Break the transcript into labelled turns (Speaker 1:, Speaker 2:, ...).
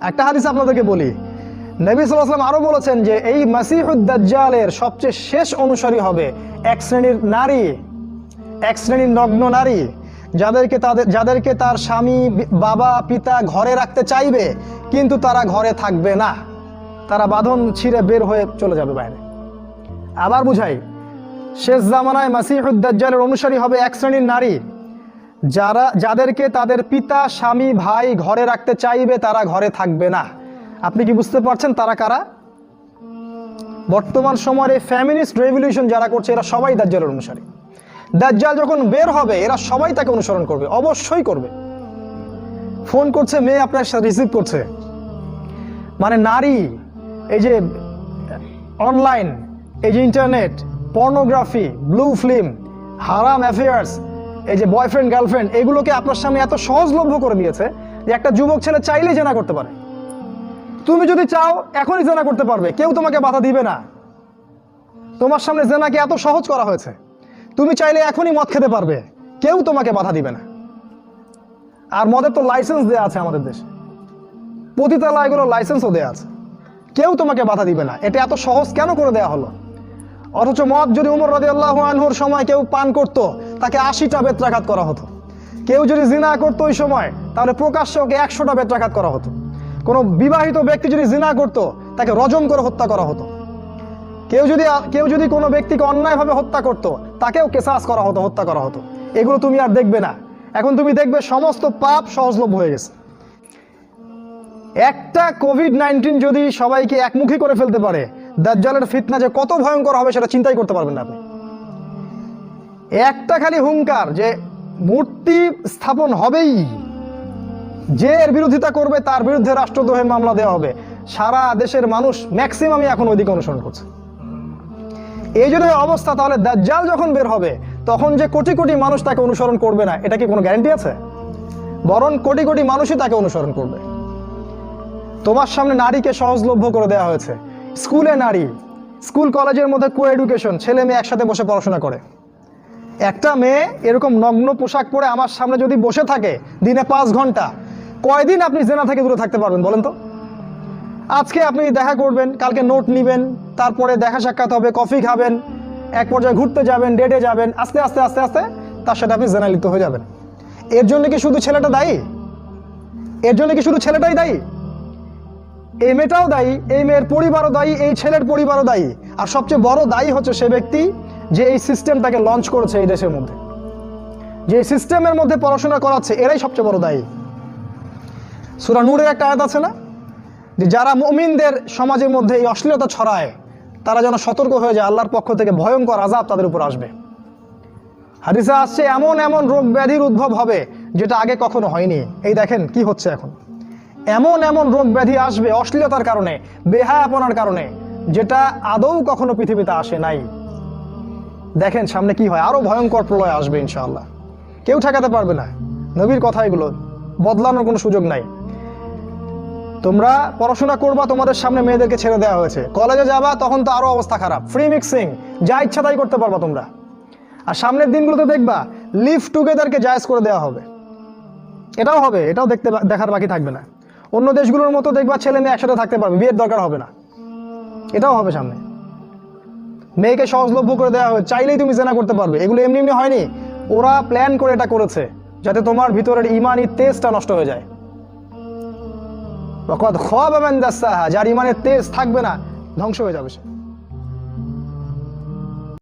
Speaker 1: একটা হাদিস আপনাদেরকে বলি। নবী সাল্লাম আরও বলেছেন যে, এই মাসিহুদ্দাজ্জালের সবচেয়ে শেষ অনুসারী হবে এক শ্রেণির নারী, এক শ্রেণির নগ্ন নারী, যাদেরকে তাদের, যাদেরকে তার স্বামী, বাবা, পিতা ঘরে রাখতে চাইবে, কিন্তু তারা ঘরে থাকবে না। তারা বাঁধন ছিঁড়ে বের হয়ে চলে যাবে বাইরে। আবার বুঝাই, শেষ জামানায় মাসিহুদ্দাজ্জালের অনুসারী হবে এক শ্রেণির নারী। যারা, যাদেরকে তাদের পিতা, স্বামী, ভাই ঘরে রাখতে চাইবে, তারা ঘরে থাকবে না। আপনি কি বুঝতে পারছেন তারা কারা? বর্তমান সময়ের এই ফ্যামিলিস্ট রেভলিউশন যারা করছে, এরা সবাই দাজ্জালের অনুসারী। দাজ্জাল যখন বের হবে, এরা সবাই তাকে অনুসরণ করবে, অবশ্যই করবে। ফোন করছে, মেয়ে আপনার সাথে রিসিভ করছে। মানে নারী, এই যে অনলাইন এই যে ইন্টারনেট পর্নোগ্রাফি ব্লু ফিল্ম হারাম অ্যাফেয়ার্স এই যে বয়ফ্রেন্ড গার্লফ্রেন্ড এগুলোকে আপনার সামনে এত সহজলভ্য করে দিয়েছে যে একটা যুবক ছেলে চাইলেই জেনা করতে পারে। তুমি যদি চাও, এখনই জেনা করতে পারবে। কেউ তোমাকে বাধা দিবে না। তোমার সামনে জেনাকে এত সহজ করা হয়েছে। তুমি চাইলে এখনই মদ খেতে পারবে। কেউ তোমাকে বাধা দিবে না। আর মদের তো লাইসেন্স দেওয়া আছে আমাদের দেশে। পতিতালয় এগুলো লাইসেন্সও দেওয়া আছে। কেউ তোমাকে বাধা দিবে না। এটা এত সহজ কেন করে দেওয়া হলো? অথচ মদ যদি উমর রাজি আল্লাহ আনহুর সময় কেউ পান করত তাকে আশিটা বেত্রাঘাত করা হতো। কেউ যদি জিনা করতো ওই সময়, তাহলে প্রকাশ্যে ওকে একশোটা বেত্রাঘাত করা হতো। কোনো বিবাহিত ব্যক্তি যদি জিনা করতো, তাকে রজম করে হত্যা করা হতো। কেউ যদি কেউ যদি কোনো ব্যক্তিকে অন্যায়ভাবে হত্যা করত, তাকেও কেসাস করা হতো, হত্যা করা হতো। এগুলো তুমি আর দেখবে না। এখন তুমি দেখবে সমস্ত পাপ সহজলভ্য হয়ে গেছে। একটা কোভিড নাইন্টিন যদি সবাইকে একমুখী করে ফেলতে পারে, দাজ্জালের ফিতনা যে কত ভয়ঙ্কর হবে সেটা চিন্তাই করতে পারবেন না আপনি। একটা খালি হুঙ্কার যে মূর্তি স্থাপন হবেই। যে এর বিরোধিতা করবে তার বিরুদ্ধে রাষ্ট্রদ্রোহের মামলা দেওয়া হবে। সারা দেশের মানুষ ম্যাক্সিমামই এখন ওইদিকে অনুসরণ করছে। এই জন্য অবস্থা তাহলে দাজ্জাল যখন বের হবে, তখন যে কোটি কোটি মানুষ তাকে অনুসরণ করবে না, এটা কি কোনো গ্যারান্টি আছে? বরং কোটি কোটি মানুষই তাকে অনুসরণ করবে। তোমার সামনে নারীকে সহজলভ্য করে দেওয়া হয়েছে। স্কুলে নারী, স্কুল কলেজের মধ্যে কো এডুকেশন ছেলে মেয়ে একসাথে বসে পড়াশোনা করে। একটা মেয়ে এরকম নগ্ন পোশাক পরে আমার সামনে যদি বসে থাকে, দিনে পাঁচ ঘণ্টা, কয়দিন আপনি জেনা থেকে দূরে থাকতে পারবেন বলেন তো? আজকে আপনি দেখা করবেন, কালকে নোট নেবেন, তারপরে দেখা সাক্ষাৎ হবে, কফি খাবেন, এক পর্যায়ে ঘুরতে যাবেন ডেটে যাবেন, আস্তে আস্তে আস্তে আস্তে, তার সাথে আপনি জেনালিত হয়ে যাবেন। এর জন্য কি শুধু ছেলেটা দায়ী? এর জন্য কি শুধু ছেলেটাই দায়ী? এই মেয়েটাও দায়ী, এই মেয়ের পরিবারও দায়ী, এই ছেলের পরিবারও দায়ী। আর সবচেয়ে বড় দায়ী হচ্ছে সে ব্যক্তি যে এই সিস্টেমটাকে লঞ্চ করেছে এই দেশের মধ্যে। যে সিস্টেমের মধ্যে পড়াশোনা করাচ্ছে, এরাই সবচেয়ে বড় দায়ী। সুরা নূরের একটা আয়াত আছে না? যে যারা মুমিনদের সমাজের মধ্যে এই অশ্লীলতা ছড়ায়, তারা যেন সতর্ক হয়ে যায়, আল্লাহর পক্ষ থেকে ভয়ঙ্কর আজাব তাদের উপর আসবে। হাদিসে আসছে, এমন এমন রোগ ব্যাধির উদ্ভব হবে যেটা আগে কখনো হয়নি। এই দেখেন কি হচ্ছে এখন। এমন এমন রোগ ব্যাধি আসবে অশ্লীলতার কারণে, বেহায়াপনার কারণে, যেটা আদৌ কখনো পৃথিবীতে আসে নাই। দেখেন সামনে কি হয়, আরও ভয়ঙ্কর প্রলয় আসবে ইনশাআল্লাহ। কেউ ঠেকাতে পারবে না। নবীর কথা এগুলো, বদলানোর কোনো সুযোগ নাই। তোমরা পড়াশোনা করবা, তোমাদের সামনে মেয়েদেরকে ছেড়ে দেওয়া হয়েছে। কলেজে যাবা, তখন তো আরও অবস্থা খারাপ। ফ্রি মিক্সিং যা ইচ্ছা তাই করতে পারবা তোমরা। আর সামনের দিনগুলোতে দেখবা লিভ টুগেদারকে জায়েজ করে দেওয়া হবে। এটাও হবে, এটাও দেখতে দেখার বাকি থাকবে না। অন্য দেশগুলোর মতো দেখবা, ছেলে মেয়ে একসাথে থাকতে পারবে, বিয়ের দরকার হবে না। এটাও হবে সামনে। মেয়েকে সহজলভ্য করে দেওয়া হয়, চাইলেই তুমি জেনা করতে পারবে। এগুলো এমনি এমনি হয়নি। ওরা প্ল্যান করে এটা করেছে, যাতে তোমার ভিতরের ইমানি তেজটা নষ্ট হয়ে যায়। যার ইমানের তেজ থাকবে না, ধ্বংস হয়ে যাবে সে।